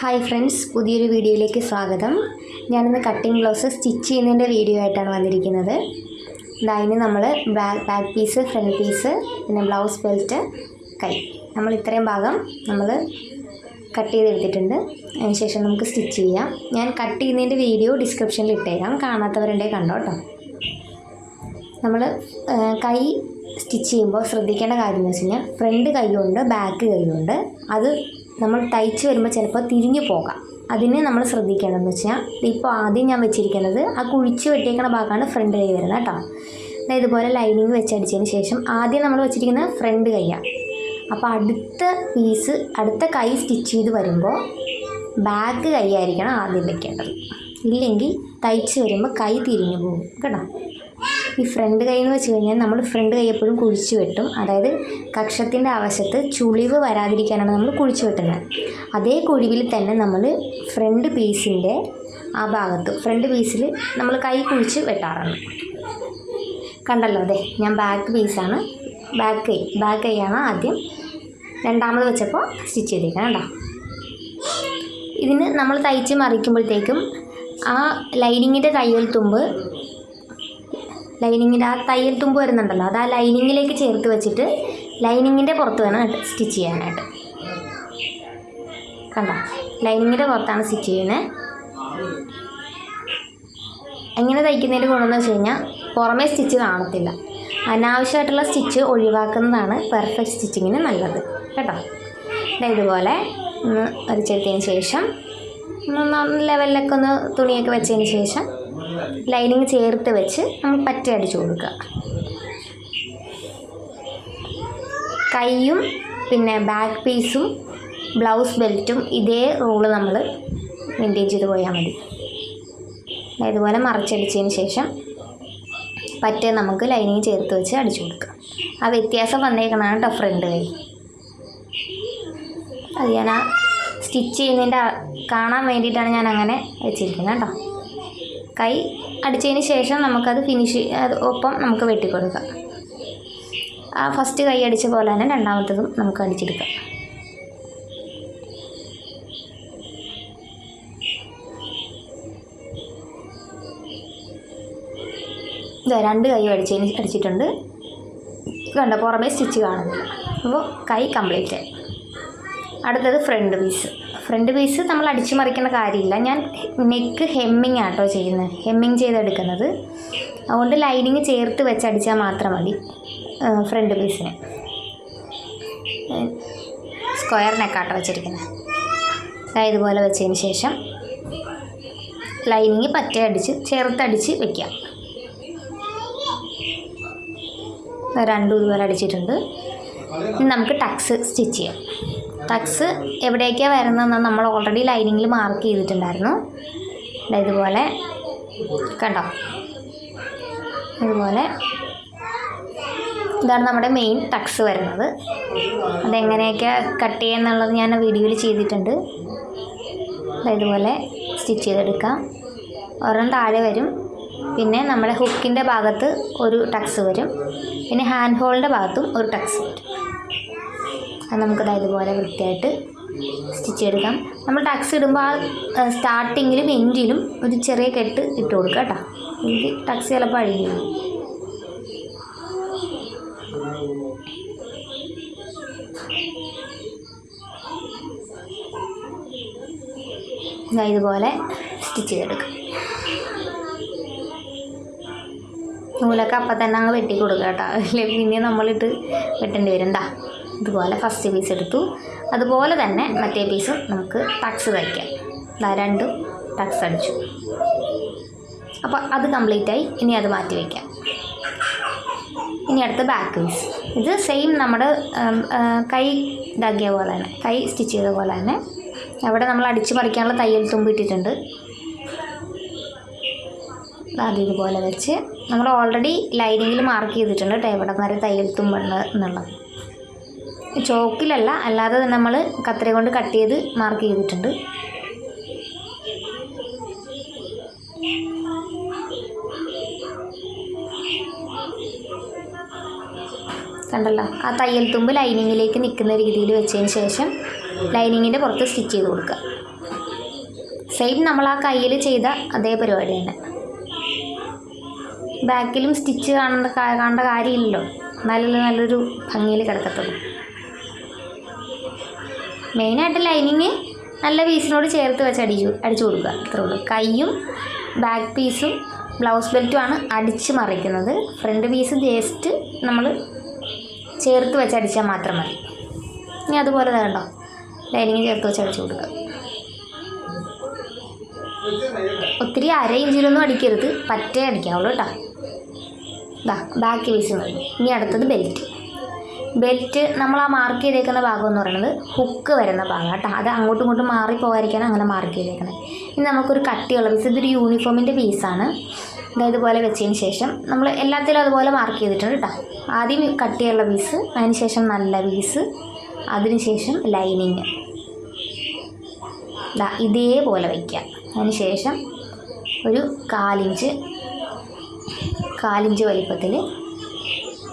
Hi friends പുതിയൊരു വീഡിയോയിലേക്ക് സ്വാഗതം. ഞാനിന്ന് കട്ടിംഗ് ബ്ലൗസ് സ്റ്റിച്ച് ചെയ്യുന്നതിന്റെ വീഡിയോ ആയിട്ടാണ് വന്നിരിക്കുന്നത്. അതിന് നമ്മൾ back back piece front piece പിന്നെ ബ്ലൗസ് ബെൽറ്റ് കൈ. നമ്മൾ ഇത്രയും ഭാഗം നമ്മൾ കട്ട് ചെയ്തെടുത്തിട്ടുണ്ട്. അതിനുശേഷം നമുക്ക് സ്റ്റിച്ച് ചെയ്യാം. ഞാൻ കട്ട് ചെയ്യുന്നതിന്റെ വീഡിയോ ഡിസ്ക്രിപ്ഷനിൽ ഇട്ടേക്കാം. കാണാത്തവരുടെ കണ്ടോ കേട്ടോ നമ്മൾ കൈ സ്റ്റിച്ച് ചെയ്യുമ്പോൾ ശ്രദ്ധിക്കേണ്ട കാര്യം എന്ന് വെച്ച് കഴിഞ്ഞാൽ ഫ്രണ്ട് കൈയുണ്ട് ബാക്ക് കൈയുണ്ട് അത് നമ്മൾ തയ്ച്ച് വരുമ്പോൾ ചിലപ്പോൾ തിരിഞ്ഞു പോകാം. അതിനെ നമ്മൾ ശ്രദ്ധിക്കേണ്ടതെന്ന് വെച്ചാൽ ഇപ്പോൾ ആദ്യം ഞാൻ വെച്ചിരിക്കുന്നത് ആ കുഴിച്ച് വെട്ടിയേക്കണ ഭാഗമാണ് ഫ്രണ്ട് കൈ വരുന്നത് കേട്ടോ. അതായത് ഇതുപോലെ ലൈനിങ് വെച്ചടിച്ചതിന് ശേഷം ആദ്യം നമ്മൾ വെച്ചിരിക്കുന്നത് ഫ്രണ്ട് കൈയാണ് അപ്പോൾ അടുത്ത പീസ് അടുത്ത കൈ സ്റ്റിച്ച് ചെയ്ത് വരുമ്പോൾ ബാക്ക് കൈ ആയിരിക്കണം ആദ്യം വെക്കേണ്ടത്. ഇല്ലെങ്കിൽ തയ്ച്ച് വരുമ്പോൾ കൈ തിരിഞ്ഞു പോകും കേട്ടോ. ഈ ഫ്രണ്ട് കൈ എന്ന് വെച്ച് കഴിഞ്ഞാൽ നമ്മൾ ഫ്രണ്ട് കൈ എപ്പോഴും കുഴിച്ചു വെട്ടും. അതായത് കക്ഷത്തിന്റെ ആവശ്യത്ത് ചുളിവ് വരാതിരിക്കാനാണ് നമ്മൾ കുഴിച്ചു വെട്ടുന്നത്. അതേ കുഴിവിൽ തന്നെ നമ്മൾ ഫ്രണ്ട് പീസിന്റെ ആ ഭാഗത്ത് ഫ്രണ്ട് പീസിൽ നമ്മൾ കൈ കുഴിച്ച് വെട്ടാറുണ്ട്. കണ്ടല്ലോ അതെ ഞാൻ ബാക്ക് പീസാണ് ബാക്ക് കൈ ബാക്ക് കൈയാണ് ആദ്യം രണ്ടാമത് വെച്ചപ്പോൾ സ്റ്റിച്ച് ചെയ്തേക്കണം കേട്ടോ ഇതിന് നമ്മൾ തയ്ച്ച് മറിക്കുമ്പോഴത്തേക്കും ആ ലൈനിങ്ങിന്റെ തയ്യൽ തുമ്പ് ലൈനിങ്ങിന്റെ ആ തയ്യൽ തുമ്പ് വരുന്നുണ്ടല്ലോ അത് ആ ലൈനിങ്ങിലേക്ക് ചേർത്ത് വെച്ചിട്ട് ലൈനിങ്ങിന്റെ പുറത്ത് വേണം സ്റ്റിച്ച് ചെയ്യാനായിട്ട്. കണ്ടോ? ലൈനിങ്ങിന്റെ പുറത്താണ് സ്റ്റിച്ച് ചെയ്യുന്നത് എങ്ങനെ തയ്ക്കുന്നതിന്റെ ഗുണമെന്ന് വെച്ച് കഴിഞ്ഞാൽ പുറമേ സ്റ്റിച്ച് കാണത്തില്ല. അനാവശ്യമായിട്ടുള്ള സ്റ്റിച്ച് ഒഴിവാക്കുന്നതാണ് പെർഫെക്റ്റ് സ്റ്റിച്ചിങ്ങിന് നല്ലത്. കേട്ടോ? ഇതുപോലെ ഒന്ന് വരച്ചെടുത്തതിന് ശേഷം ഒന്ന് ലെവലിലൊക്കെ ഒന്ന് തുണിയൊക്കെ വെച്ചതിന് ശേഷം ലൈനിങ് ചേർത്ത് വെച്ച് നമ്മൾ പറ്റ അടിച്ചു കൊടുക്കുക. കൈയും പിന്നെ ബാക്ക് പീസും ബ്ലൗസ് ബെൽറ്റും ഇതേ റൂൾ നമ്മൾ മെയിന്റെയിൻ ചെയ്ത് പോയാൽ മതി. ഇതുപോലെ മറച്ചടിച്ചതിന് ശേഷം പറ്റ നമുക്ക് ലൈനിങ് ചേർത്ത് വെച്ച് അടിച്ചു കൊടുക്കുക. ആ വ്യത്യാസം വന്നേക്കുന്നതാണ് കേട്ടോ ഫ്രണ്ട് കൈ. അത് ഞാൻ ആ സ്റ്റിച്ച് ചെയ്യുന്നതിന്റെ കാണാൻ വേണ്ടിയിട്ടാണ് ഞാൻ അങ്ങനെ വെച്ചിരിക്കുന്നത് കേട്ടോ. കൈ അടിച്ചതിന് ശേഷം നമുക്കത് ഫിനിഷ് അത് ഒപ്പം നമുക്ക് വെട്ടിക്കൊടുക്കാം. ആ ഫസ്റ്റ് കൈ അടിച്ച പോലെ തന്നെ രണ്ടാമത്തതും നമുക്ക് അടിച്ചെടുക്കാം. ഇതാ രണ്ട് കൈ അടിച്ചതിന് അടിച്ചിട്ടുണ്ട്. കണ്ട പുറമേ സ്റ്റിച്ച് കാണുന്നില്ല. അപ്പോൾ കൈ കംപ്ലീറ്റ് ആയി. അടുത്തത് ഫ്രണ്ട് പീസ് ഫ്രണ്ട് പീസ് നമ്മൾ അടിച്ചു മറിക്കേണ്ട കാര്യമില്ല. ഞാൻ നെക്ക് ഹെമ്മിങ് ആട്ടോ ചെയ്യുന്നത്. ഹെമ്മിങ് ചെയ്തെടുക്കുന്നത്. അതുകൊണ്ട് ലൈനിങ് ചേർത്ത് വെച്ച് അടിച്ചാൽ മാത്രം മതി ഫ്രണ്ട് പീസിന് സ്ക്വയർ നെക്കാട്ടോ വെച്ചിരിക്കുന്നത്. ഇതുപോലെ വെച്ചതിന് ശേഷം ലൈനിങ് പറ്റേ അടിച്ച് ചേർത്തടിച്ച് വെക്കാം രണ്ടും ഇതുപോലെ അടിച്ചിട്ടുണ്ട്. നമുക്ക് ടക്സ് സ്റ്റിച്ച് ചെയ്യാം. ടക്സ് എവിടേക്കാണ് വരുന്നതെന്ന് നമ്മൾ ഓൾറെഡി ലൈനിങ്ങിൽ മാർക്ക് ചെയ്തിട്ടുണ്ടായിരുന്നു. ഇതുപോലെ കണ്ടോ? ഇതുപോലെ. ഇതാണ് നമ്മുടെ മെയിൻ ടക്സ് വരുന്നത്. അതെങ്ങനെയൊക്കെ കട്ട് ചെയ്യുന്നുള്ളത് ഞാൻ വീഡിയോയിൽ ചെയ്തിട്ടുണ്ട്. ഇതുപോലെ സ്റ്റിച്ച് ചെയ്തെടുക്കാം. ഒരെണ്ണം താഴെ വരും. പിന്നെ നമ്മുടെ ഹുക്കിന്റെ ഭാഗത്ത് ഒരു ടക്സ് വരും. പിന്നെ ഹാൻഡ് ഹോളിന്റെ ഭാഗത്തും ഒരു ടക്സ് വരും. അത് നമുക്കത് ഇതുപോലെ വൃത്തിയായിട്ട് സ്റ്റിച്ച് എടുക്കാം നമ്മൾ ടക്സ് ഇടുമ്പോൾ ആ സ്റ്റാർട്ടിങ്ങിലും എൻഡിലും ഒരു ചെറിയ കെട്ട് ഇട്ട് കൊടുക്കുക കേട്ടോ. എനിക്ക് ടക്സ് ചിലപ്പോൾ അഴിഞ്ഞു ഇതുപോലെ സ്റ്റിച്ച് ചെയ്തെടുക്കാം. നൂലൊക്കെ അപ്പം തന്നെ അങ്ങ് വെട്ടി കൊടുക്കുക കേട്ടോ. അല്ലെങ്കിൽ പിന്നെ നമ്മളിട്ട് വെട്ടേണ്ടി വരും ഇതുപോലെ ഫസ്റ്റ് പീസ് എടുത്തു. അതുപോലെ തന്നെ മറ്റേ പീസും നമുക്ക് ടക്സ് തയ്ക്കാം. ഇതാ രണ്ടും ടക്സ് അടിച്ചു. അപ്പോൾ അത് കംപ്ലീറ്റ് ആയി. ഇനി അത് മാറ്റി വയ്ക്കാം ഇനി അടുത്ത ബാക്ക് പീസ് ഇത് സെയിം നമ്മുടെ കൈ ഇതാക്കിയ പോലെ തന്നെ. കൈ സ്റ്റിച്ച് ചെയ്ത പോലെ തന്നെ. അവിടെ നമ്മൾ അടിച്ച് പറിക്കാനുള്ള തയ്യൽ തുമ്പിട്ടിട്ടുണ്ട് അത് ഇതുപോലെ വെച്ച്. നമ്മൾ ഓൾറെഡി ലൈനിങ്ങിൽ മാർക്ക് ചെയ്തിട്ടുണ്ട് കേട്ടോ എവിടെ വരെ തയ്യൽ തുമ്പുണ്ട് എന്നുള്ളത്. ചോക്കിലല്ല അല്ലാതെ നമ്മൾ കത്തിര കൊണ്ട് കട്ട് ചെയ്ത് മാർക്ക് ചെയ്തിട്ടുണ്ട്. കണ്ടല്ലോ? ആ തയ്യൽ തുമ്പ് ലൈനിങ്ങിലേക്ക് നിൽക്കുന്ന രീതിയിൽ വെച്ചതിന് ശേഷം ലൈനിങ്ങിന്റെ പുറത്ത് സ്റ്റിച്ച് ചെയ്ത് കൊടുക്കുക. സെയിം നമ്മൾ ആ കയ്യിൽ ചെയ്ത അതേ പരിപാടി തന്നെ. ബാക്കിലും സ്റ്റിച്ച് കാണേണ്ട കാണേണ്ട കാര്യമില്ലല്ലോ. എന്നാലല്ലേ നല്ലൊരു ഭംഗിയിൽ കിടക്കത്തുള്ളൂ. മെയിനായിട്ട് ലൈനിങ് നല്ല പീസിനോട് ചേർത്ത് വെച്ച് അടിച്ചു അടിച്ചു കൊടുക്കുക. അത്രേ ഉള്ളൂ. കൈയും ബാക്ക് പീസും ബ്ലൗസ് ബെൽറ്റുമാണ് അടിച്ച് മറിക്കുന്നത്. ഫ്രണ്ട് പീസ് ജസ്റ്റ് നമ്മൾ ചേർത്ത് വെച്ച് അടിച്ചാൽ മാത്രം മതി. ഇനി അതുപോലെ തരണ്ടോ ലൈനിങ് ചേർത്ത് വെച്ച് അടിച്ചു കൊടുക്കുക. ഒത്തിരി അര ഇഞ്ചിലൊന്നും അടിക്കരുത്. പറ്റേ അടിക്കാവുള്ളൂ കേട്ടോ. ബാക്ക് പീസ് മതി. ഇനി അടുത്തത് ബെൽറ്റ്. ബെൽറ്റ് നമ്മൾ ആ മാർക്ക് ചെയ്തേക്കുന്ന ഭാഗം എന്ന് പറയുന്നത് ഹുക്ക് വരുന്ന ഭാഗം കേട്ടോ. അത് അങ്ങോട്ടും ഇങ്ങോട്ടും മാറി പോകാതിരിക്കാണ് അങ്ങനെ മാർക്ക് ചെയ്തേക്കുന്നത്. ഇനി നമുക്കൊരു കട്ടിയുള്ള പീസ് ഇതൊരു യൂണിഫോമിന്റെ പീസാണ് ഇതുപോലെ വെച്ചതിന് ശേഷം നമ്മൾ എല്ലാത്തിലും അതുപോലെ മാർക്ക് ചെയ്തിട്ടുണ്ട് കേട്ടോ. ആദ്യം കട്ടിയുള്ള പീസ് അതിന് ശേഷം നല്ല പീസ് അതിനുശേഷം ലൈനിങ് ദാ ഇതേപോലെ വയ്ക്കുക. അതിന് ശേഷം ഒരു കാലിഞ്ച് കാലിഞ്ച് വലിപ്പത്തിൽ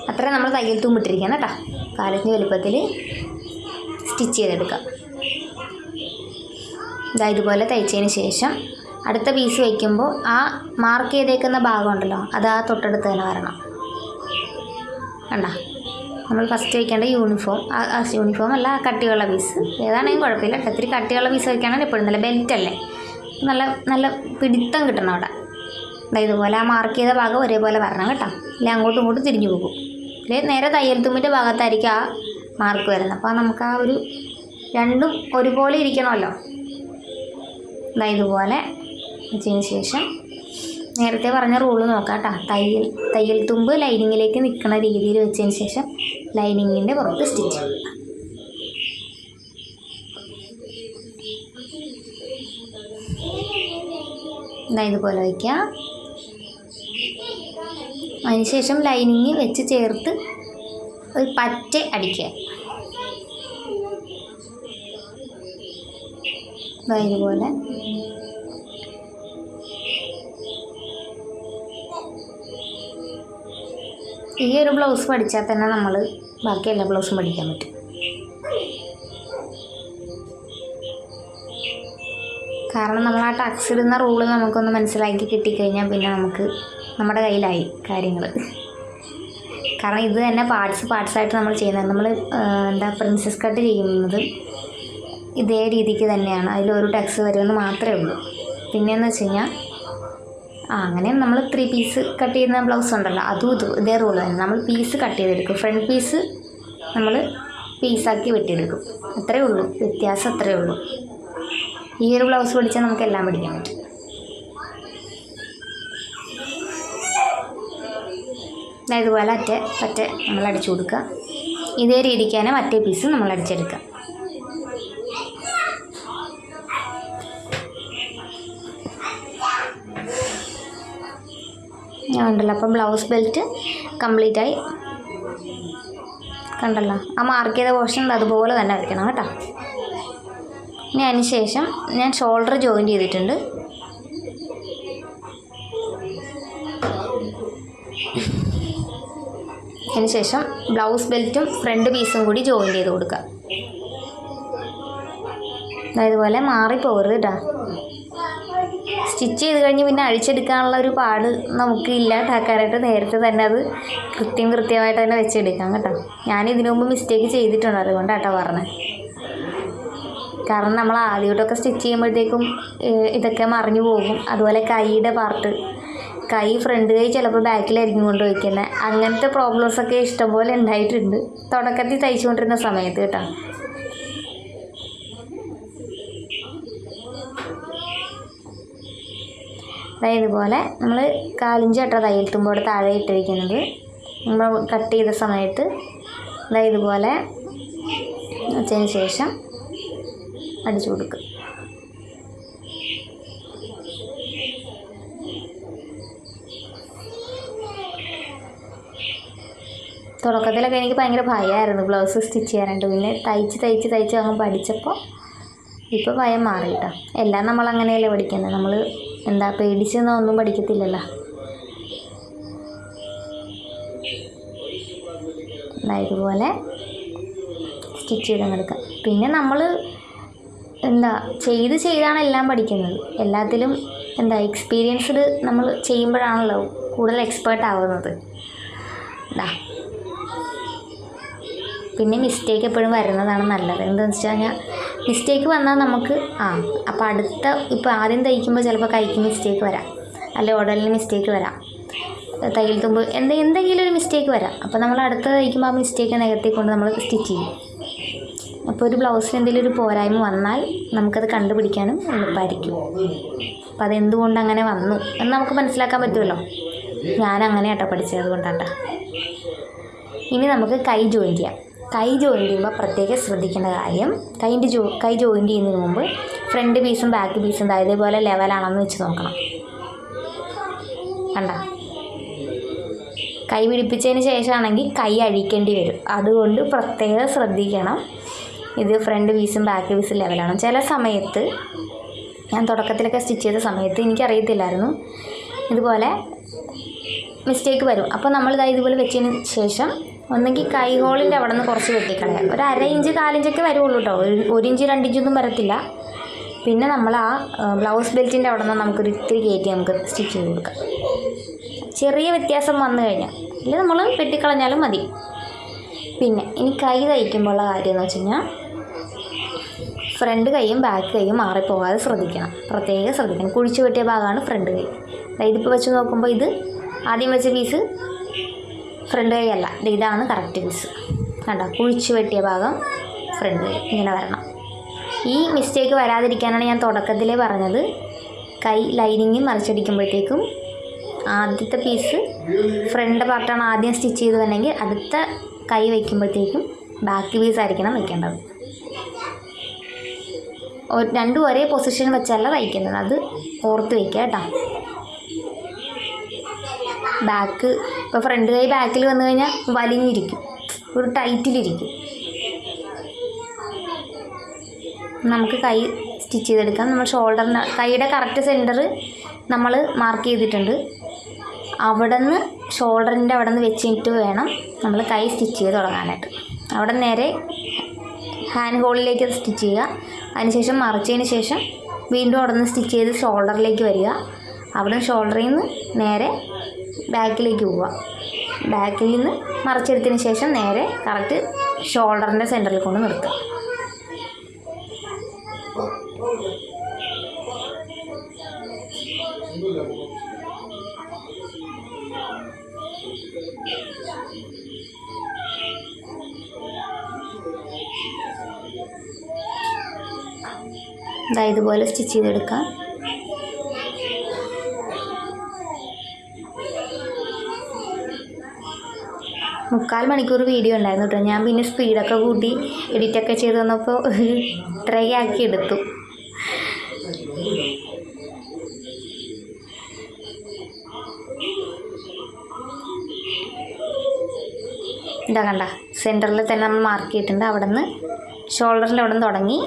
അത്ര നമ്മൾ തയ്യൽ തൂമ്പിട്ടിരിക്കണം കേട്ടോ. കാലത്തിന്റെ വലുപ്പത്തിൽ സ്റ്റിച്ച് ചെയ്തെടുക്കുക ഇതാ ഇതുപോലെ തയ്ച്ചതിന് ശേഷം അടുത്ത പീസ് വയ്ക്കുമ്പോൾ ആ മാർക്ക് ചെയ്തേക്കുന്ന ഭാഗം ഉണ്ടല്ലോ അത് ആ തൊട്ടടുത്ത് തന്നെ വരണം. കണ്ട? നമ്മൾ ഫസ്റ്റ് വയ്ക്കേണ്ട യൂണിഫോം ആ യൂണിഫോം അല്ല കട്ടിയുള്ള പീസ് ഏതാണെങ്കിലും കുഴപ്പമില്ല. ഇത്തിരി കട്ടിയുള്ള പീസ് വയ്ക്കുകയാണെങ്കിൽ എപ്പോഴും നല്ല ബെൽറ്റ് അല്ലേ? നല്ല നല്ല പിടിത്തം കിട്ടണം അവിടെ. ഇതാ ഇതുപോലെ ആ മാർക്ക് ചെയ്ത ഭാഗം ഒരേപോലെ വരണം കേട്ടോ. ഇല്ല അങ്ങോട്ടും ഇങ്ങോട്ടും തിരിഞ്ഞു പോകും. ഇല്ലേ നേരെ തയ്യൽ തുമ്പിന്റെ ഭാഗത്തായിരിക്കും ആ മാർക്ക് വരുന്നത്. അപ്പോൾ നമുക്ക് ആ ഒരു രണ്ടും ഒരുപോലെ ഇരിക്കണമല്ലോ. ഇതാ ഇതുപോലെ വെച്ചതിന് ശേഷം നേരത്തെ പറഞ്ഞ റൂൾ നോക്കാം കേട്ടോ തയ്യൽ തയ്യൽ തുമ്പ് ലൈനിങ്ങിലേക്ക് നിൽക്കുന്ന രീതിയിൽ വെച്ചതിന് ശേഷം ലൈനിങ്ങിന്റെ പുറത്ത് സ്റ്റിച്ച് ദാ ഇതുപോലെ വയ്ക്കുക അതിനുശേഷം ലൈനിങ് വെച്ച് ചേർത്ത് ഒരു പറ്റ അടിക്കുക. ഇതുപോലെ. ഈ ഒരു ബ്ലൗസ് പഠിച്ചാൽ തന്നെ നമ്മൾ ബാക്കി എല്ലാ ബ്ലൗസും പഠിക്കാൻ പറ്റും. കാരണം നമ്മൾ ആ ടക്സ് ഇടുന്ന റൂൾ നമുക്കൊന്ന് മനസ്സിലാക്കി കിട്ടിക്കഴിഞ്ഞാൽ പിന്നെ നമുക്ക് നമ്മുടെ കയ്യിലായി കാര്യങ്ങൾ കാരണം ഇത് തന്നെ പാർട്സ് പാർട്സായിട്ട് നമ്മൾ ചെയ്യുന്നത്. നമ്മൾ എന്താ പ്രിൻസസ് കട്ട് ചെയ്യുന്നത് ഇതേ രീതിക്ക് തന്നെയാണ്. അതിൽ ഒരു ടെക്സ് വരുമെന്ന് മാത്രമേ ഉള്ളൂ. പിന്നെയെന്ന് വെച്ച് കഴിഞ്ഞാൽ ആ അങ്ങനെ നമ്മൾ ത്രീ പീസ് കട്ട് ചെയ്യുന്ന ബ്ലൗസ് ഉണ്ടല്ലോ അതും ഇതും ഇതേ റൂൾ തന്നെ. നമ്മൾ പീസ് കട്ട് ചെയ്തെടുക്കും. ഫ്രണ്ട് പീസ് നമ്മൾ പീസാക്കി വെട്ടിയെടുക്കും. അത്രേ ഉള്ളൂ. വ്യത്യാസം അത്രേ ഉള്ളൂ. ഈ ഒരു ബ്ലൗസ് പഠിച്ചാൽ നമുക്ക് എല്ലാം പഠിക്കാൻ പറ്റും. ഇതുപോലെ അറ്റ പറ്റ നമ്മൾ അടിച്ചു കൊടുക്കുക. ഇതേ രീതിക്ക് തന്നെ മറ്റേ പീസ് നമ്മൾ അടിച്ചെടുക്കുക ഞാൻ ഉണ്ടല്ലോ അപ്പം ബ്ലൗസ് ബെൽറ്റ് കംപ്ലീറ്റ് ആയി. കണ്ടല്ലോ ആ മാർക്ക് ചെയ്ത പോർഷൻ അതുപോലെ തന്നെ വയ്ക്കണം കേട്ടോ. ഇനി അതിന് ശേഷം ഞാൻ ഷോൾഡർ ജോയിൻ ചെയ്തിട്ടുണ്ട്. അതിന് ശേഷം ബ്ലൗസ് ബെൽറ്റും ഫ്രണ്ട് പീസും കൂടി ജോയിൻ ചെയ്ത് കൊടുക്കുക. ഇതുപോലെ മാറിപ്പോകരുത് കേട്ടോ സ്റ്റിച്ച് ചെയ്ത് കഴിഞ്ഞ് പിന്നെ അഴിച്ചെടുക്കാനുള്ള ഒരു പാട് നമുക്ക് ഇല്ല ടാക്കാനായിട്ട് നേരത്തെ തന്നെ അത് കൃത്യം കൃത്യമായിട്ട് തന്നെ വെച്ചെടുക്കാം കേട്ടോ. ഞാൻ ഇതിനു മുമ്പ് മിസ്റ്റേക്ക് ചെയ്തിട്ടുണ്ട് അതുകൊണ്ടാട്ടോ പറഞ്ഞത് കാരണം നമ്മൾ ആദ്യമായിട്ടൊക്കെ സ്റ്റിച്ച് ചെയ്യുമ്പോഴത്തേക്കും ഇതൊക്കെ മറിഞ്ഞു പോകും. അതുപോലെ കൈയുടെ പാർട്ട് കൈ ഫ്രണ്ട് കൈ ചിലപ്പോൾ ബാക്കിലായിരിക്കും കൊണ്ട് വയ്ക്കുന്നത് അങ്ങനത്തെ പ്രോബ്ലംസൊക്കെ ഇഷ്ടംപോലെ ഉണ്ടായിട്ടുണ്ട് തുടക്കത്തിൽ തയ്ച്ചുകൊണ്ടിരുന്ന സമയത്ത് കേട്ടോ. അതായത് ഇതുപോലെ നമ്മൾ കാലിഞ്ച് കട്ട തയ്യൽ തുമ്പോടെ താഴെ ഇട്ടിരിക്കുന്നത് നമ്മൾ കട്ട് ചെയ്ത സമയത്ത് അതായത് ഇതുപോലെ വെച്ചതിന് ശേഷം അടിച്ചു കൊടുക്കുക. തുടക്കത്തിലൊക്കെ എനിക്ക് ഭയങ്കര ഭയമായിരുന്നു ബ്ലൗസ് സ്റ്റിച്ച് ചെയ്യാനായിട്ട്. പിന്നെ തയ്ച്ച് തയ്ച്ച് തയ്ച്ച് അങ്ങ് പഠിച്ചപ്പോൾ ഇപ്പോൾ ഭയം മാറി കേട്ടോ എല്ലാം നമ്മൾ അങ്ങനെയല്ലേ പഠിക്കുന്നത്. നമ്മൾ എന്താ പേടിച്ചെന്നോ ഒന്നും പഠിക്കത്തില്ലല്ലോ. ഇതുപോലെ സ്റ്റിച്ച് ചെയ്തങ്ങെടുക്കാം. പിന്നെ നമ്മൾ എന്താ ചെയ്ത് ചെയ്താണ് എല്ലാം പഠിക്കുന്നത്. എല്ലാത്തിലും എന്താ എക്സ്പീരിയൻസ്ഡ് നമ്മൾ ചെയ്യുമ്പോഴാണല്ലോ കൂടുതൽ എക്സ്പേർട്ട് ആവുന്നത്. ദാ പിന്നെ മിസ്റ്റേക്ക് എപ്പോഴും വരുന്നതാണ് നല്ലത്. എന്താണെന്ന് വെച്ച് കഴിഞ്ഞാൽ മിസ്റ്റേക്ക് വന്നാൽ നമുക്ക് ആ അപ്പോൾ അടുത്ത ഇപ്പോൾ ആദ്യം തയ്ക്കുമ്പോൾ ചിലപ്പോൾ കൈക്ക് മിസ്റ്റേക്ക് വരാം. അല്ലെ ഉടലിന് മിസ്റ്റേക്ക് വരാം. തയ്യൽ തുമ്പ് എന്ത് എന്തെങ്കിലും ഒരു മിസ്റ്റേക്ക് വരാം. അപ്പോൾ നമ്മൾ അടുത്ത തയ്ക്കുമ്പോൾ ആ മിസ്റ്റേക്ക് നികത്തി കൊണ്ട് നമ്മൾ സ്റ്റിച്ച് ചെയ്യും. അപ്പോൾ ഒരു ബ്ലൗസിന് എന്തെങ്കിലും ഒരു പോരായ്മ വന്നാൽ നമുക്കത് കണ്ടുപിടിക്കാനും എളുപ്പമായിരിക്കും അപ്പം അതെന്തുകൊണ്ട് അങ്ങനെ വന്നു? എന്ന് നമുക്ക് മനസ്സിലാക്കാൻ പറ്റുമല്ലോ. ഞാൻ അങ്ങനെ ആട്ടോ പഠിച്ചത് അതുകൊണ്ടാട്ടോ. ഇനി നമുക്ക് കൈ ജോയിൻ ചെയ്യാം. കൈ ജോയിൻ ചെയ്യുമ്പോൾ പ്രത്യേകം ശ്രദ്ധിക്കേണ്ട കാര്യം കൈന്റെ ജോ കൈ ജോയിൻ ചെയ്യുന്നതിന് മുമ്പ് ഫ്രണ്ട് പീസും ബാക്ക് പീസും ഇതേപോലെ ലെവലാണെന്ന് വെച്ച് നോക്കണം. കണ്ട? കൈ പിടിപ്പിച്ചതിന് ശേഷമാണെങ്കിൽ കൈ അഴിക്കേണ്ടി വരും. അതുകൊണ്ട് പ്രത്യേകം ശ്രദ്ധിക്കണം. ഇത് ഫ്രണ്ട് പീസും ബാക്ക് പീസും ലെവലാണ് ചില സമയത്ത് ഞാൻ തുടക്കത്തിലൊക്കെ സ്റ്റിച്ച് ചെയ്ത സമയത്ത് എനിക്കറിയത്തില്ലായിരുന്നു. ഇതുപോലെ മിസ്റ്റേക്ക് വരും. അപ്പോൾ നമ്മൾ ഇതാ ഇതുപോലെ വെച്ചതിന് ശേഷം ഒന്നെങ്കിൽ കൈഹോളിന്റെ അവിടെ നിന്ന് കുറച്ച് വെട്ടിക്കളയാം. ഒരു അര ഇഞ്ച് കാലിഞ്ചൊക്കെ വരുള്ളൂ കേട്ടോ ഒരു ഇഞ്ച് രണ്ടിഞ്ചൊന്നും വരത്തില്ല. പിന്നെ നമ്മൾ ആ ബ്ലൗസ് ബെൽറ്റിന്റെ അവിടെ നിന്ന് നമുക്കൊരു ഇത്തിരി കയറ്റി നമുക്ക് സ്റ്റിച്ച് ചെയ്ത് കൊടുക്കാം. ചെറിയ വ്യത്യാസം വന്നു കഴിഞ്ഞാൽ അല്ലെങ്കിൽ നമ്മൾ വെട്ടിക്കളഞ്ഞാലും മതി. പിന്നെ ഇനി കൈ തയ്ക്കുമ്പോഴുള്ള കാര്യം എന്ന് വെച്ച് കഴിഞ്ഞാൽ ഫ്രണ്ട് കൈയും ബാക്ക് കൈയും മാറിപ്പോകാതെ ശ്രദ്ധിക്കണം. പ്രത്യേകം ശ്രദ്ധിക്കണം. കുഴിച്ചു വെട്ടിയ ഭാഗമാണ് ഫ്രണ്ട് കൈ. അതായത് ഇപ്പോൾ വെച്ച് നോക്കുമ്പോൾ ഇത് ആദ്യം വെച്ച പീസ് ഫ്രണ്ട് കൈ അല്ല. ഇതാണ് കറക്റ്റ് പീസ് കണ്ടോ? കുഴിച്ചു വെട്ടിയ ഭാഗം ഫ്രണ്ട് കൈ ഇങ്ങനെ വരണം. ഈ മിസ്റ്റേക്ക് വരാതിരിക്കാനാണ് ഞാൻ തുടക്കത്തിലേ പറഞ്ഞത്. കൈ ലൈനിങ് മറിച്ചടിക്കുമ്പോഴത്തേക്കും ആദ്യത്തെ പീസ് ഫ്രണ്ട് പാർട്ടാണ് ആദ്യം സ്റ്റിച്ച് ചെയ്ത് വന്നെങ്കിൽ അടുത്ത കൈ വയ്ക്കുമ്പോഴത്തേക്കും ബാക്ക് പീസ് ആയിരിക്കണം വയ്ക്കേണ്ടത്. രണ്ടും ഒരേ പൊസിഷൻ വെച്ചല്ല തയ്ക്കുന്നത്. അത് ഓർത്ത് വയ്ക്കുക കേട്ടോ. ബാക്ക് ഇപ്പോൾ ഫ്രണ്ട് കൈ ബാക്കിൽ വന്നു കഴിഞ്ഞാൽ വലിഞ്ഞിരിക്കും. ഒരു ടൈറ്റിലിരിക്കും നമുക്ക് കൈ സ്റ്റിച്ച് ചെയ്തെടുക്കാം. നമ്മൾ ഷോൾഡറിന് കൈയുടെ കറക്റ്റ് സെന്റർ നമ്മൾ മാർക്ക് ചെയ്തിട്ടുണ്ട്. അവിടെ നിന്ന് ഷോൾഡറിന്റെ അവിടെ നിന്ന് വെച്ചിട്ട് വേണം നമ്മൾ കൈ സ്റ്റിച്ച് ചെയ്ത് തുടങ്ങാനായിട്ട്. അവിടെ നേരെ ഹാൻഡ് ഹോളിലേക്ക് സ്റ്റിച്ച് ചെയ്യുക. അതിനുശേഷം മറിച്ചതിന് ശേഷം വീണ്ടും അവിടെ നിന്ന് സ്റ്റിച്ച് ചെയ്ത് ഷോൾഡറിലേക്ക് വരിക. അവിടെ ഷോൾഡറിൽ നിന്ന് നേരെ ബാക്കിലേക്ക് പോവുക. ബാക്കിൽ നിന്ന് മറിച്ചെടുത്തതിന് ശേഷം നേരെ കറക്റ്റ് ഷോൾഡറിന്റെ സെന്ററിൽ കൊണ്ട് നിർത്തുക. ഇതാ ഇതുപോലെ സ്റ്റിച്ച് ചെയ്തെടുക്കാം. മുക്കാൽ മണിക്കൂർ വീഡിയോ ഉണ്ടായിരുന്നു കേട്ടോ. ഞാൻ പിന്നെ സ്പീഡൊക്കെ കൂട്ടി എഡിറ്റൊക്കെ ചെയ്ത് വന്നപ്പോൾ ട്രൈ ആക്കി എടുത്തു. ഇതാ കണ്ട സെന്ററിൽ തന്നെ നമ്മൾ മാർക്ക് ചെയ്തിട്ടുണ്ട്. അവിടെ നിന്ന് ഷോൾഡറിന്റെ അവിടെ നിന്ന് തുടങ്ങി.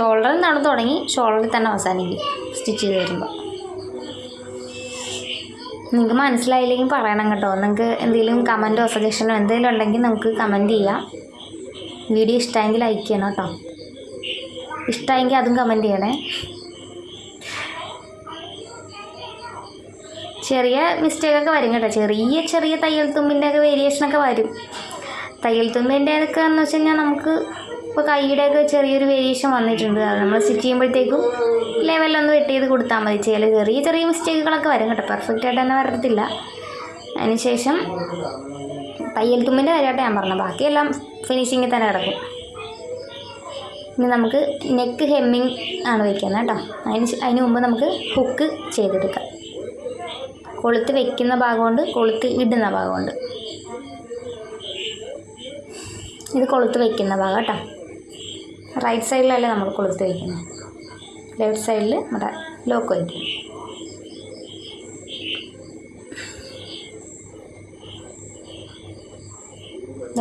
ഷോൾഡറിൽ നിന്നാണ് തുടങ്ങി. ഷോൾഡറിൽ തന്നെ അവസാനിക്കും. സ്റ്റിച്ച് ചെയ്ത് വരുമ്പോൾ നിങ്ങൾക്ക് മനസ്സിലായില്ലെങ്കിൽ പറയണം കേട്ടോ. നിങ്ങൾക്ക് എന്തെങ്കിലും കമന്റോ സജഷനോ എന്തെങ്കിലും ഉണ്ടെങ്കിൽ നമുക്ക് കമന്റ് ചെയ്യാം. വീഡിയോ ഇഷ്ടമെങ്കിൽ ലൈക്ക് ചെയ്യണം കേട്ടോ. ഇഷ്ടമെങ്കിൽ അതും കമന്റ് ചെയ്യണേ. ചെറിയ മിസ്റ്റേക്കൊക്കെ വരും കേട്ടോ. ചെറിയ ചെറിയ തയ്യൽ തുമ്പിന്റെ ഒക്കെ വേരിയേഷനൊക്കെ വരും. തയ്യൽ തുമ്പിന്റെ ഒക്കെ എന്ന് വെച്ച് കഴിഞ്ഞാൽ നമുക്ക് ഇപ്പോൾ കൈയുടെയൊക്കെ ചെറിയൊരു വേരിയേഷൻ വന്നിട്ടുണ്ട്. അത് നമ്മൾ സ്റ്റിച്ച് ചെയ്യുമ്പോഴത്തേക്കും ലെവലൊന്ന് വെട്ടി ചെയ്ത് കൊടുത്താൽ മതി. ചില ചെറിയ ചെറിയ മിസ്റ്റേക്കുകളൊക്കെ വരും കേട്ടോ. പെർഫെക്റ്റ് ആയിട്ട് തന്നെ വരത്തില്ല. അതിനുശേഷം തയ്യൽ തുമ്പിന്റെ കാര്യമായിട്ട് ഞാൻ പറഞ്ഞു ബാക്കിയെല്ലാം ഫിനിഷിങ്ങിൽ തന്നെ കിടക്കും. ഇനി നമുക്ക് നെക്ക് ഹെമ്മിങ് ആണ് വയ്ക്കുന്നത് കേട്ടോ. അതിന് അതിന് മുമ്പ് നമുക്ക് ഹുക്ക് ചെയ്തെടുക്കാം. കൊളുത്ത് വെക്കുന്ന ഭാഗമുണ്ട് കൊളുത്ത് ഇടുന്ന ഭാഗമുണ്ട്. ഇത് കൊളുത്ത് വയ്ക്കുന്ന ഭാഗം കേട്ടോ. റൈറ്റ് സൈഡിലല്ലേ നമ്മൾ കൊളുത്ത് വയ്ക്കുന്നത് ലെഫ്റ്റ് സൈഡിൽ നമ്മുടെ ലോക്ക് വയ്ക്കും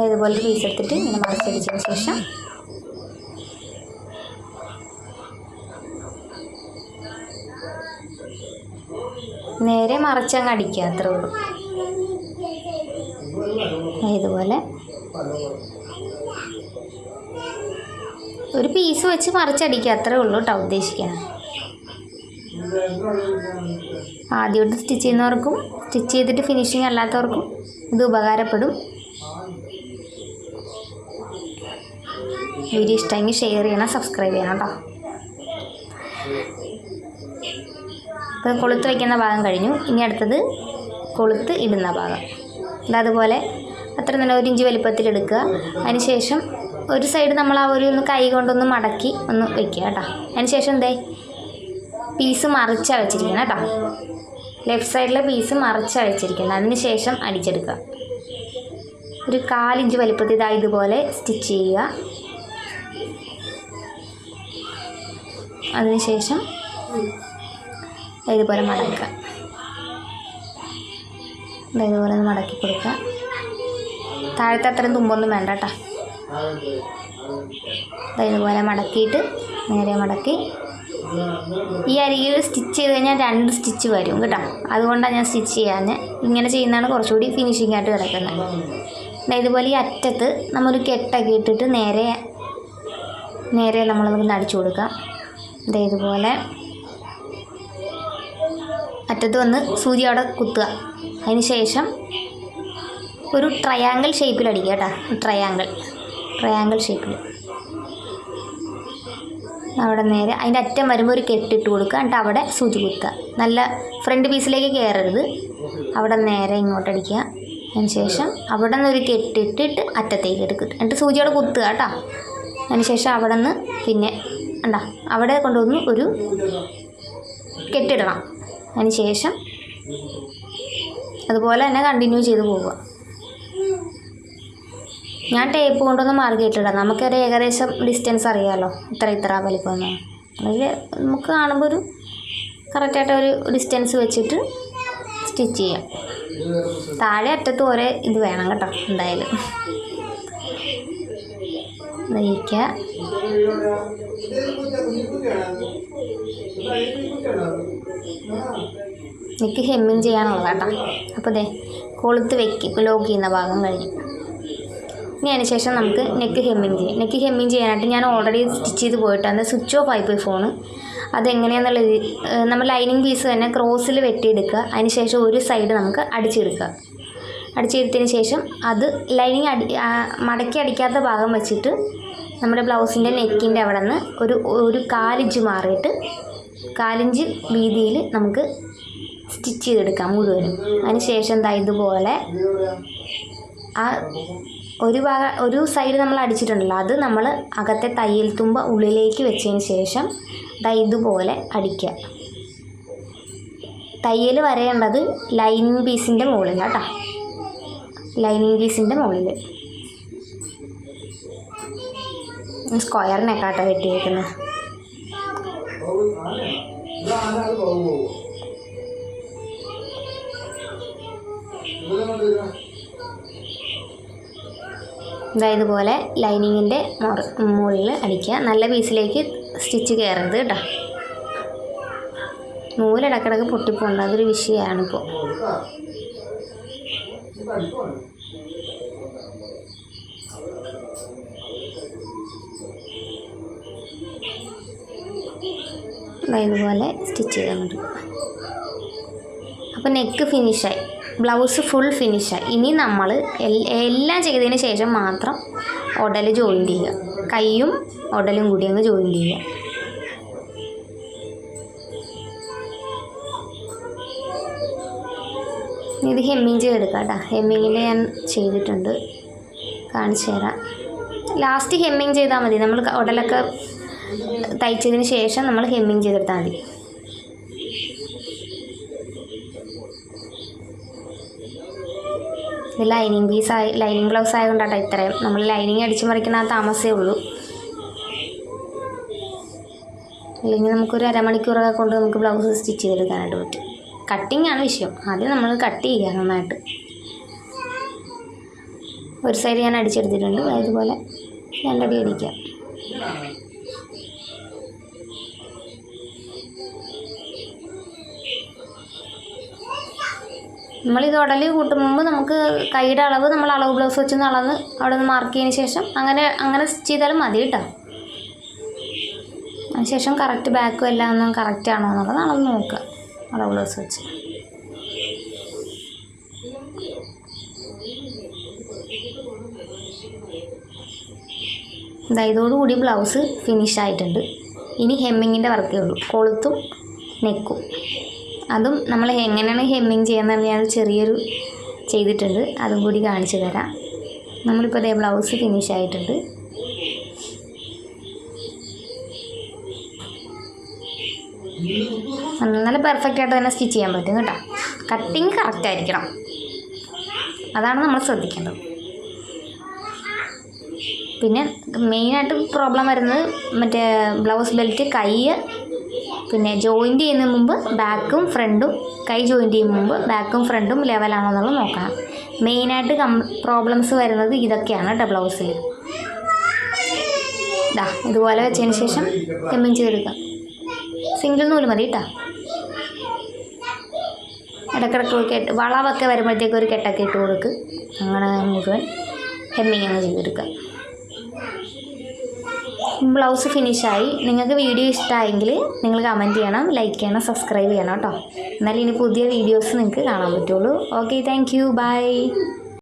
ഇതുപോലെ പീസ് എടുത്തിട്ട് ഇങ്ങനെ മറിച്ചടിച്ചതിന് ശേഷം നേരെ മറിച്ചങ്ങ് അടിക്കുക അത്രേ ഉള്ളൂ. ഇതുപോലെ ഒരു പീസ് വെച്ച് മറിച്ചടിക്കുക. അത്രേ ഉള്ളൂ കേട്ടോ ഉദ്ദേശിക്കണം ആദ്യമായിട്ട് സ്റ്റിച്ച് ചെയ്യുന്നവർക്കും സ്റ്റിച്ച് ചെയ്തിട്ട് ഫിനിഷിങ് അല്ലാത്തവർക്കും ഇത് ഉപകാരപ്പെടും. വീഡിയോ ഇഷ്ടമെങ്കിൽ ഷെയർ ചെയ്യണം സബ്സ്ക്രൈബ് ചെയ്യണം കേട്ടോ. ഇപ്പം കൊളുത്ത് വയ്ക്കുന്ന ഭാഗം കഴിഞ്ഞു. ഇനി അടുത്തത് കൊളുത്ത് ഇടുന്ന ഭാഗം. അതുപോലെ അത്ര നല്ല ഒരു ഇഞ്ച് വലിപ്പത്തിൽ എടുക്കുക. അതിന് ശേഷം ഒരു സൈഡ് നമ്മൾ ആ ഒരു ഒന്ന് കൈ കൊണ്ടൊന്ന് മടക്കി ഒന്ന് വെക്കുക കേട്ടോ. അതിന് ശേഷം എന്തേ? പീസ് മറിച്ചാണ് വെച്ചിരിക്കുന്നത് കേട്ടോ. ലെഫ്റ്റ് സൈഡിലെ പീസ് മറിച്ചാണ് വെച്ചിരിക്കുന്നത്. അതിന് ശേഷം അടിച്ചെടുക്കുക. ഒരു കാലിഞ്ച് വലിപ്പത്തിൽ ഇതാ ഇതുപോലെ സ്റ്റിച്ച് ചെയ്യുക. അതിനുശേഷം ഇതുപോലെ മടക്കുക. ഇതുപോലെ മടക്കി കൊടുക്കുക. താഴത്തെ അത്രയും തുമ്പൊന്നും വേണ്ട കേട്ടോ. ഇതുപോലെ മടക്കിയിട്ട് നേരെ മടക്കി. ഈ അരികിൽ സ്റ്റിച്ച് ചെയ്ത് കഴിഞ്ഞാൽ രണ്ട് സ്റ്റിച്ച് വരും കേട്ടോ. അതുകൊണ്ടാണ് ഞാൻ സ്റ്റിച്ച് ചെയ്യാൻ ഇങ്ങനെ ചെയ്യുന്നതാണ് കുറച്ചുകൂടി ഫിനിഷിംഗ് ആയിട്ട് കിടക്കുന്നത്. ഇതുപോലെ ഈ അറ്റത്ത് നമ്മളൊരു കെട്ടൊക്കെ ഇട്ടിട്ട് നേരെ നേരെ നമ്മളൊന്ന് അടിച്ചു കൊടുക്കാം ദേ ഇതുപോലെ അറ്റത്ത് വന്ന് സൂചി അവിടെ കുത്തുക. അതിന് ശേഷം ഒരു ട്രയാങ്കിൾ ഷേപ്പിൽ അടിക്കുക കേട്ടോ. ട്രയാങ്കിൾ ട്രയാങ്കിൾ ഷേപ്പിൽ അവിടെ നേരെ അതിന്റെ അറ്റം വരുമ്പോൾ ഒരു കെട്ടിട്ട് കൊടുക്കുക. എന്നിട്ട് അവിടെ സൂചി കുത്തുക. നല്ല ഫ്രണ്ട് പീസിലേക്ക് കയറരുത് അവിടെ നേരെ ഇങ്ങോട്ട് അടിക്കുക. അതിന് ശേഷം അവിടെ നിന്ന് ഒരു കെട്ടിട്ടിട്ട് അറ്റത്തേക്ക് എടുക്കുക. എന്നിട്ട് സൂചി അവിടെ കുത്തുക കേട്ടോ. അതിന് ശേഷം അവിടെ നിന്ന് പിന്നെ ഉണ്ടാ അവിടെ കൊണ്ടുവന്ന് ഒരു കെട്ടിടണം. അതിന് ശേഷം അതുപോലെ തന്നെ കണ്ടിന്യൂ ചെയ്ത് പോവുക. ഞാൻ ടേപ്പ് കൊണ്ടൊന്നും മാർക്ക് ഇട്ടിടാം നമുക്കൊരു ഏകദേശം ഡിസ്റ്റൻസ് അറിയാമല്ലോ ഇത്ര ഇത്ര വലിപ്പമെന്ന്. അതിൽ നമുക്ക് കാണുമ്പോൾ ഒരു കറക്റ്റായിട്ട് ഒരു ഡിസ്റ്റൻസ് വെച്ചിട്ട് സ്റ്റിച്ച് ചെയ്യാം. താഴെ അറ്റത്ത് ഒരേ ഇത് വേണം കേട്ടോ എന്തായാലും. നയിക്കുക എനിക്ക് ഹെമ്മിങ് ചെയ്യാനുള്ളത് അപ്പോൾ ദേ കൊളുത്ത് വെക്കും ലോക്ക് ചെയ്യുന്ന ഭാഗം കഴിഞ്ഞു. ഇനി അതിന് ശേഷം നമുക്ക് നെക്ക് ഹെമ്മിങ് ചെയ്യാം. നെക്ക് ഹെമ്മിങ് ചെയ്യാനായിട്ട് ഞാൻ ഓൾറെഡി സ്റ്റിച്ച് ചെയ്ത് പോയിട്ടാണ് സ്വിച്ച് ഓഫ് ആയിപ്പോയി ഫോണ് അതെങ്ങനെയാണെന്നുള്ളത് ഏഹ് നമ്മൾ ലൈനിങ് പീസ് തന്നെ ക്രോസിൽ വെട്ടിയെടുക്കുക. അതിന് ശേഷം ഒരു സൈഡ് നമുക്ക് അടിച്ചെടുക്കുക. അടിച്ചെടുത്തതിന് ശേഷം അത് ലൈനിങ് അടി മടക്കി അടിക്കാത്ത ഭാഗം വെച്ചിട്ട് നമ്മുടെ ബ്ലൗസിന്റെ നെക്കിന്റെ അവിടെ നിന്ന് ഒരു ഒരു കാലിഞ്ച് മാറിയിട്ട് കാലിഞ്ച് വീതിയിൽ നമുക്ക് സ്റ്റിച്ച് ചെയ്തെടുക്കാം മുഴുവനും. അതിന് ശേഷം എന്താ ഇതുപോലെ ആ ഒരു ഭാഗ ഒരു സൈഡ് നമ്മൾ അടിച്ചിട്ടുണ്ടല്ലോ അത് നമ്മൾ അകത്തെ തയ്യൽ തുമ്പ ഉള്ളിലേക്ക് വെച്ചതിന് ശേഷം ഇതുപോലെ അടിക്കുക. തയ്യൽ വരേണ്ടത് ലൈനിങ് പീസിന്റെ മുകളിൽ കേട്ടോ ലൈനിങ് പീസിന്റെ മുകളിൽ സ്ക്വയറിനെക്കാട്ടോ വെട്ടിയേക്കുന്നത് ഇതാ ഇതുപോലെ ലൈനിങ്ങിന്റെ മുകളിൽ അടിക്കുക. നല്ല പീസിലേക്ക് സ്റ്റിച്ച് കയറരുത് കേട്ടോ. നൂലിടക്കിടക്ക് പൊട്ടിപ്പോണ്ട് അതൊരു വിഷയമാണിപ്പോൾ. ഇതുപോലെ സ്റ്റിച്ച് ചെയ്യാൻ പറ്റും അപ്പോൾ നെക്ക് ഫിനിഷായി. ബ്ലൗസ് ഫുൾ ഫിനിഷായി ഇനി നമ്മൾ എല്ലാം ചെയ്തതിന് ശേഷം മാത്രം ഉടൽ ജോയിൻ ചെയ്യുക. കൈയും ഉടലും കൂടി അങ്ങ് ജോയിൻ ചെയ്യുക. ഇത് ഹെമ്മിങ് ചെയ്തെടുക്കാം കേട്ടോ. ഹെമ്മിങ്ങിൽ ഞാൻ ചെയ്തിട്ടുണ്ട്. കാണിച്ചു തരാം. ലാസ്റ്റ് ഹെമ്മിങ് ചെയ്താൽ മതി. നമ്മൾ ഉടലൊക്കെ തയ്ച്ചതിന് ശേഷം നമ്മൾ ഹെമ്മിങ് ചെയ്തെടുത്താൽ മതി. ഇത് ലൈനിങ് പീസ് ആയി ലൈനിങ് ബ്ലൗസ് ആയതുകൊണ്ടാട്ടോ ഇത്രയും. നമ്മൾ ലൈനിങ് അടിച്ച് മറിക്കുന്ന ആ താമസമേ ഉള്ളൂ. അല്ലെങ്കിൽ നമുക്കൊരു അരമണിക്കൂറൊക്കെ കൊണ്ട് നമുക്ക് ബ്ലൗസ് സ്റ്റിച്ച് ചെയ്തെടുക്കാനായിട്ട് പറ്റും. കട്ടിങ് ആണ് വിഷയം. ആദ്യം നമ്മൾ കട്ട് ചെയ്യുക നന്നായിട്ട്. ഒരു സൈഡ് ഞാൻ അടിച്ചെടുത്തിട്ടുണ്ട്. അതുപോലെ രണ്ടടി അടിക്കുക നമ്മളിത് ഉടൽ കൂട്ടും മുമ്പ് നമുക്ക് കൈയുടെ അളവ് നമ്മൾ അളവ് ബ്ലൗസ് വെച്ച് അളന്ന് അവിടെ നിന്ന് മാർക്ക് ചെയ്തതിന് ശേഷം അങ്ങനെ അങ്ങനെ സ്റ്റിച്ച് ചെയ്താലും മതി കേട്ടോ അതിനുശേഷം കറക്റ്റ് ബാക്കും എല്ലാം ഒന്നും കറക്റ്റ് ആണോ എന്നുള്ളത് അളവ് നോക്കുക. അളവ് ബ്ലൗസ് വെച്ച്. ദാ ഇതോടുകൂടി ബ്ലൗസ് ഫിനിഷ് ആയിട്ടുണ്ട്. ഇനി ഹെമ്മിങ്ങിന്റെ വർക്കേ ഉള്ളൂ. കൊളുത്തും നെക്കും അതും നമ്മൾ എങ്ങനെയാണ് ഹെമ്മിങ് ചെയ്യുന്നത് ഞാൻ ചെറിയൊരു ചെയ്തിട്ടുണ്ട്. അതും കൂടി കാണിച്ചു തരാം. നമ്മളിപ്പോൾ അതേ ബ്ലൗസ് ഫിനിഷ് ആയിട്ടുണ്ട്. നല്ല പെർഫെക്റ്റ് ആയിട്ട് തന്നെ സ്റ്റിച്ച് ചെയ്യാൻ പറ്റും കേട്ടോ. കട്ടിങ് കറക്റ്റ് ആയിരിക്കണം. അതാണ് നമ്മൾ ശ്രദ്ധിക്കേണ്ടത്. പിന്നെ മെയിനായിട്ട് പ്രോബ്ലം വരുന്നത് മറ്റേ ബ്ലൗസ് ബെൽറ്റ് കൈ പിന്നെ ജോയിന്റ് ചെയ്യുന്ന മുമ്പ് ബാക്കും ഫ്രണ്ടും കൈ ജോയിന്റ് ചെയ്യുന്ന മുമ്പ് ബാക്കും ഫ്രണ്ടും ലെവലാണോ എന്നുള്ളത് നോക്കണം. മെയിനായിട്ട് കം പ്രോബ്ലംസ് വരുന്നത് ഇതൊക്കെയാണ് കേട്ടോ ബ്ലൗസിൽ ഇതാ ഇതുപോലെ വെച്ചതിന് ശേഷം ഹെമ്മിങ് ചെയ്തെടുക്കാം സിംഗിൾ നൂൽ മതി കേട്ടോ ഇടക്കിടക്ക് കെട്ട് വളവൊക്കെ വരുമ്പോഴത്തേക്ക് ഒരു കെട്ടൊക്കെ ഇട്ട് കൊടുക്ക്. അങ്ങനെ മുഴുവൻ ഹെമ്മിങ് അങ്ങ് ചെയ്തെടുക്കുക. ബ്ലൗസ് ഫിനിഷായി നിങ്ങൾക്ക് വീഡിയോ ഇഷ്ടമായെങ്കിൽ നിങ്ങൾ കമന്റ് ചെയ്യണം ലൈക്ക് ചെയ്യണം സബ്സ്ക്രൈബ് ചെയ്യണം കേട്ടോ എന്നാലും ഇനി പുതിയ വീഡിയോസ് നിങ്ങൾക്ക് കാണാൻ പറ്റുള്ളൂ. Okay thank you by